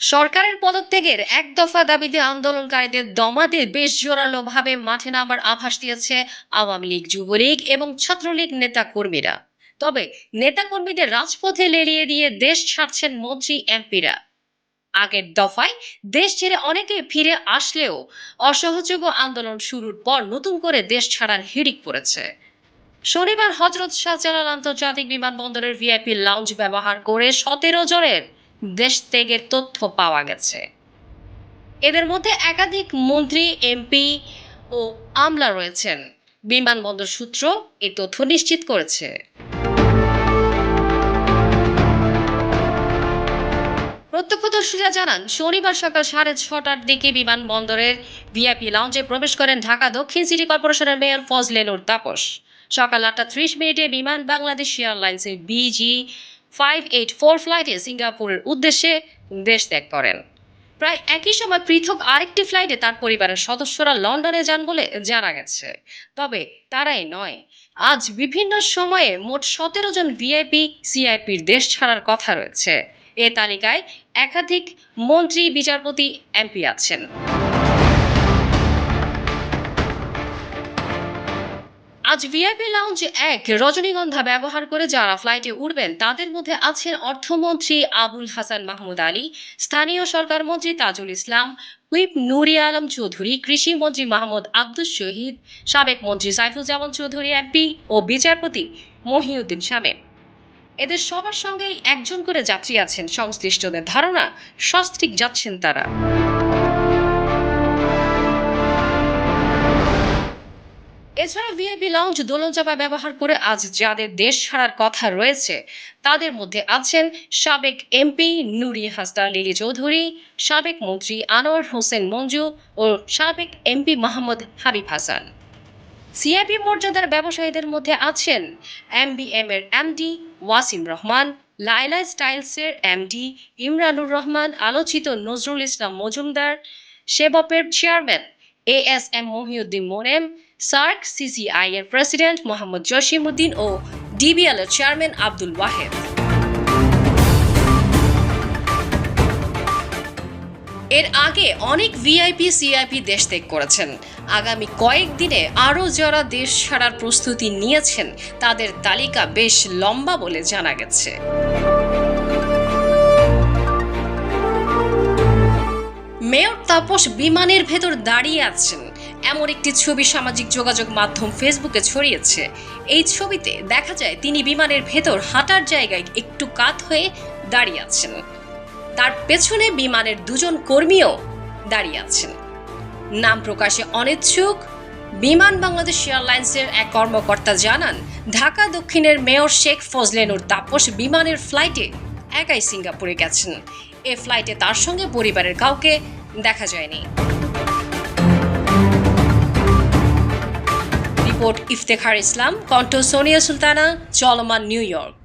সরকারের পদত্যাগের এক দফা দাবিতে আন্দোলনকারীদের দমাতে বেশ জোরালো ভাবে মাঠে নামার আভাস দিয়েছে আওয়ামী লীগ যুবলীগ এবং ছাত্রলীগ নেতা কর্মীরা তবে নেতাকর্মীদের রাজপথে লেলিয়ে দিয়ে দেশ ছাড়ছেন মন্ত্রী, এমপিরা। আগের দফায় দেশ ছেড়ে অনেকে ফিরে আসলেও অসহযোগ আন্দোলন শুরুর পর নতুন করে দেশ ছাড়ার হিড়িক পড়েছে। শনিবার হজরত শাহজালাল আন্তর্জাতিক বিমানবন্দরের ভিআইপি লাউঞ্জ ব্যবহার করে সতেরো জনের দেশ ত্যাগের তথ্য পাওয়া গেছে। এদের মধ্যে একাধিক মন্ত্রী, এমপি ও আমলা রয়েছেন। বিমানবন্দর সূত্র এই তথ্য নিশ্চিত করেছে। প্রত্যক্ষদর্শীরা জানান, শনিবার সকাল সাড়ে ছটার দিকে বিমানবন্দরের ভিআইপি লাউঞ্জে প্রবেশ করেন ঢাকা দক্ষিণ সিটি কর্পোরেশনের মেয়র ফজলেনুর তাপস। সকাল আটটা ত্রিশ মিনিটে বিমান বাংলাদেশ এয়ারলাইন্সের বিজি ফাইভ এইট ফোর ফ্লাইটে সিঙ্গাপুরের উদ্দেশ্যে দেশ ত্যাগ করেন। প্রায় একই সময় পৃথক আরেকটি ফ্লাইটে তার পরিবারের সদস্যরা লন্ডনে যান বলে জানা গেছে। তবে তারাই নয়, আজ বিভিন্ন সময়ে মোট সতেরো জন ভিআইপি সিআইপির দেশ ছাড়ার কথা রয়েছে। এ তালিকায় একাধিক মন্ত্রী, বিচারপতি এমপি আছেন। আজ ভিআইপি লাউঞ্জ এক রজনীগন্ধা ব্যবহার করে যারা ফ্লাইটে উঠবেন, তাদের মধ্যে আছেন অর্থমন্ত্রী আবুল হাসান মাহমুদ আলী, স্থানীয় সরকার মন্ত্রী তাজুল ইসলাম, হুইপ নুরি আলম চৌধুরী, কৃষি মন্ত্রী মাহমুদ আব্দুস শহীদ, সাবেক মন্ত্রী সাইফুজ্জামান চৌধুরী এমপি ও বিচারপতি মহিউদ্দিন শামীম। এদের সবার সঙ্গেই একজন করে যাত্রী আছেন। সংশ্লিষ্টদের ধারণা, সস্ত্রিক যাচ্ছেন তারা। এছাড়া ভিআইপি লাউঞ্জ দোলনচাপা ব্যবহার করে আজ যাদের দেশ ছাড়ার কথা রয়েছে, তাদের মধ্যে আছেন সাবেক এমপি নুরি হাসদার লিলি চৌধুরী, সাবেক মন্ত্রী আনোয়ার হোসেন মঞ্জু ও সাবেক এমপি মোহাম্মদ হাবিব হাসান। সিআইপি মর্যাদার ব্যবসায়ীদের মধ্যে আছেন এম বি এমবিএম এর এমডি ওয়াসিম রহমান লাইলা স্টাইলসের এমডি ইমরানুর রহমান, আলোচিত Nazrul Islam Majumdar, সেবপের chairman A S M Mohiuddin Monem SAARC, CCI এর প্রেসিডেন্ট মোহাম্মদ জসিমউদ্দিন ও ডিবিএল এর চেয়ারম্যান আব্দুল ওয়াহেদ। এর আগে অনেক ভিআইপি, সিআইপি দেশ ত্যাগ করেছেন। আগামী কয়েকদিনে আরও যারা দেশ ছাড়ার প্রস্তুতি নিয়েছেন, তাদের তালিকা বেশ লম্বা বলে জানা গেছে। মেয়র তাপস বিমানের ভেতর দাঁড়িয়ে আছেন। এমন একটি ছবি সামাজিক যোগাযোগ মাধ্যম ফেসবুকে ছড়িয়েছে। এই ছবিতে দেখা যায়, তিনি বিমানের ভেতর হাঁটার জায়গায় একটু কাত হয়ে দাঁড়িয়ে আছেন। তার পেছনে বিমানের দুজন কর্মীও দাঁড়িয়ে আছেন। নাম প্রকাশে অনিচ্ছুক। বিমান বাংলাদেশ এয়ারলাইন্সের এক কর্মকর্তা জানান, ঢাকা দক্ষিণের মেয়র শেখ ফজলেনুর তাপস বিমানের ফ্লাইটে একাই সিঙ্গাপুরে গেছেন। এ ফ্লাইটে তার সঙ্গে পরিবারের কাউকে দেখা যায়নি। রিপোর্ট ইফতেখার ইসলাম কণ্ঠ সোনিয়া সুলতানা চলমান নিউ ইয়র্ক।